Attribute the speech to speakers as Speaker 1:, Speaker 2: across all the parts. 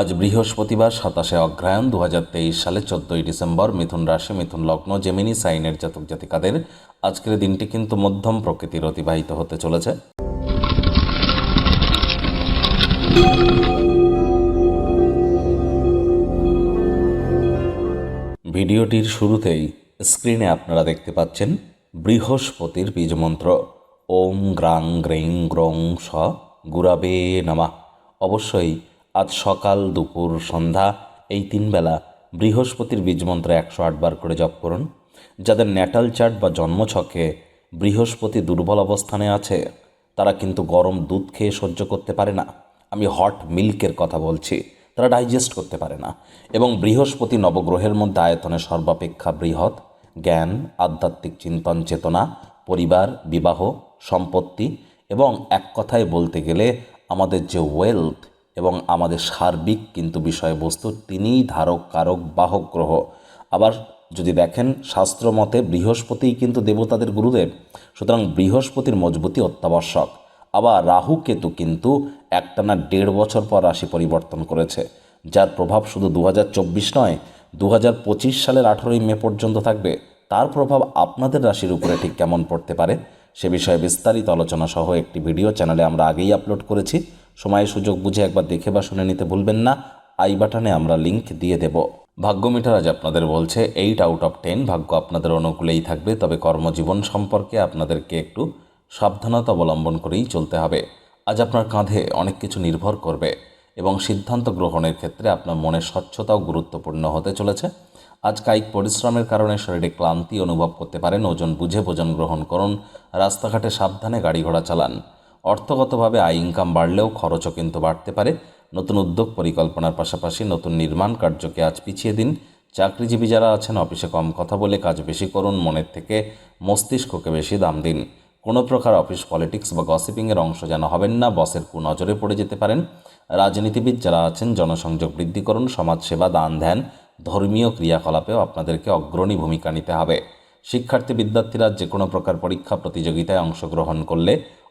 Speaker 1: আজ বৃহস্পতিবার সাতাশে অগ্রহায়ণ দু সালে চোদ্দোই ডিসেম্বর মিথুন রাশি, মিথুন লগ্ন, জেমিনি সাইনের জাতক জাতিকাদের আজকের দিনটি কিন্তু মধ্যম প্রকৃতির অতিবাহিত হতে চলেছে। ভিডিওটির শুরুতেই স্ক্রিনে আপনারা দেখতে পাচ্ছেন বৃহস্পতির বীজমন্ত্র। ওম গ্রাং গ্রেং গ্রং স গুরাবে নামা। অবশ্যই আজ সকাল দুপুর সন্ধ্যা, এই তিন বেলা বৃহস্পতির বীজমন্ত্র একশো আটবার করে জপ করুন। যাদের ন্যাটাল চার্ট বা জন্মছকে বৃহস্পতি দুর্বল অবস্থানে আছে, তারা কিন্তু গরম দুধ খেয়ে সহ্য করতে পারে না। আমি হট মিল্কের কথা বলছি, তারা ডাইজেস্ট করতে পারে না। এবং বৃহস্পতি নবগ্রহের মধ্যে আয়তনে সর্বাপেক্ষা বৃহৎ, জ্ঞান, আধ্যাত্মিক চিন্তন চেতনা, পরিবার, বিবাহ, সম্পত্তি এবং এক কথায় বলতে গেলে আমাদের যে ওয়েলথ এবং আমাদের সার্বিক কিন্তু বিষয়বস্তু তিনিই ধারক, কারক, বাহক গ্রহ। আবার যদি দেখেন শাস্ত্র মতে বৃহস্পতিই কিন্তু দেবতাদের গুরুদেব, সুতরাং বৃহস্পতির মজবুতি অত্যাবশ্যক। আবার রাহু কেতু কিন্তু একটানা দেড় বছর পর রাশি পরিবর্তন করেছে, যার প্রভাব শুধু দু নয় দু হাজার সালের আঠেরোই মে পর্যন্ত থাকবে। তার প্রভাব আপনাদের রাশির উপরে ঠিক কেমন পড়তে পারে, সে বিষয়ে বিস্তারিত আলোচনা সহ একটি ভিডিও চ্যানেলে আমরা আগেই আপলোড করেছি। সময় সুযোগ বুঝে একবার দেখে বা শুনে নিতে ভুলবেন না। আই বাটনে আমরা লিংক দিয়ে দেব। ভাগ্য মিটার আজ আপনাদের বলছে এইট আউট অফ টেন ভাগ্য আপনাদের অনুকূলেই থাকবে, তবে কর্মজীবন সম্পর্কে আপনাদেরকে একটু সাবধানতা অবলম্বন করেই চলতে হবে। আজ আপনার কাঁধে অনেক কিছু নির্ভর করবে এবং সিদ্ধান্ত গ্রহণের ক্ষেত্রে আপনার মনের স্বচ্ছতাও গুরুত্বপূর্ণ হতে চলেছে। আজ কায়িক পরিশ্রমের কারণে শরীরে ক্লান্তি অনুভব করতে পারেন, ওজন বুঝে ভোজন গ্রহণ করুন, রাস্তাঘাটে সাবধানে গাড়ি ঘোড়া চালান। অর্থগতভাবে আয় ইনকাম বাড়লেও খরচও কিন্তু বাড়তে পারে। নতুন উদ্যোগ পরিকল্পনার পাশাপাশি নতুন নির্মাণ কার্যকে আজ পিছিয়ে দিন। চাকরিজীবী যারা আছেন, অফিসে কম কথা বলে কাজ বেশি করুন, মনের থেকে মস্তিষ্ককে বেশি দাম দিন। কোনো প্রকার অফিস পলিটিক্স বা গসিপিংয়ের অংশ যেন হবেন না, বসের কুনজরে পড়ে যেতে পারেন। রাজনীতিবিদ যারা আছেন, জনসংযোগ বৃদ্ধি করুন, সমাজসেবা দান ধ্যান, ধর্মীয় ক্রিয়াকলাপেও আপনাদেরকে অগ্রণী ভূমিকা নিতে হবে। শিক্ষার্থী, বিদ্যার্থীরা যে কোনো প্রকার পরীক্ষা, প্রতিযোগিতায় অংশগ্রহণ করলে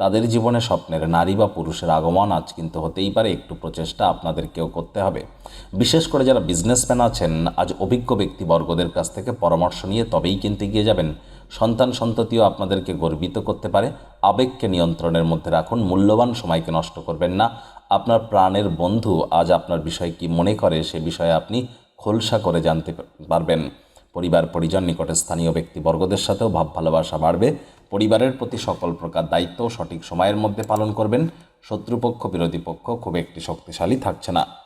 Speaker 1: তাদের জীবনে স্বপ্নের নারী বা পুরুষের আগমন আজ কিন্তু হতেই পারে, একটু প্রচেষ্টা আপনাদেরকেও করতে হবে। বিশেষ করে যারা বিজনেসম্যান আছেন, আজ অভিজ্ঞ ব্যক্তিবর্গদের কাছ থেকে পরামর্শ নিয়ে তবেই কিন্তু এগিয়ে যাবেন। সন্তান সন্ততিও আপনাদেরকে গর্বিত করতে পারে। আবেগকে নিয়ন্ত্রণের মধ্যে রাখুন, মূল্যবান সময়কে নষ্ট করবেন না। আপনার প্রাণের বন্ধু আজ আপনার বিষয় কি মনে করে সে বিষয়ে আপনি খোলসা করে জানতে পারবেন। পরিবার পরিজন নিকটে স্থানীয় ব্যক্তিবর্গদের সাথেও ভাব ভালোবাসা বাড়বে। পরিবারের প্রতি সকল প্রকার দায়িত্ব সঠিক সময়ের মধ্যে পালন করবেন। শত্রুপক্ষ, বিরোধী পক্ষ খুব একটি শক্তিশালী থাকছে না।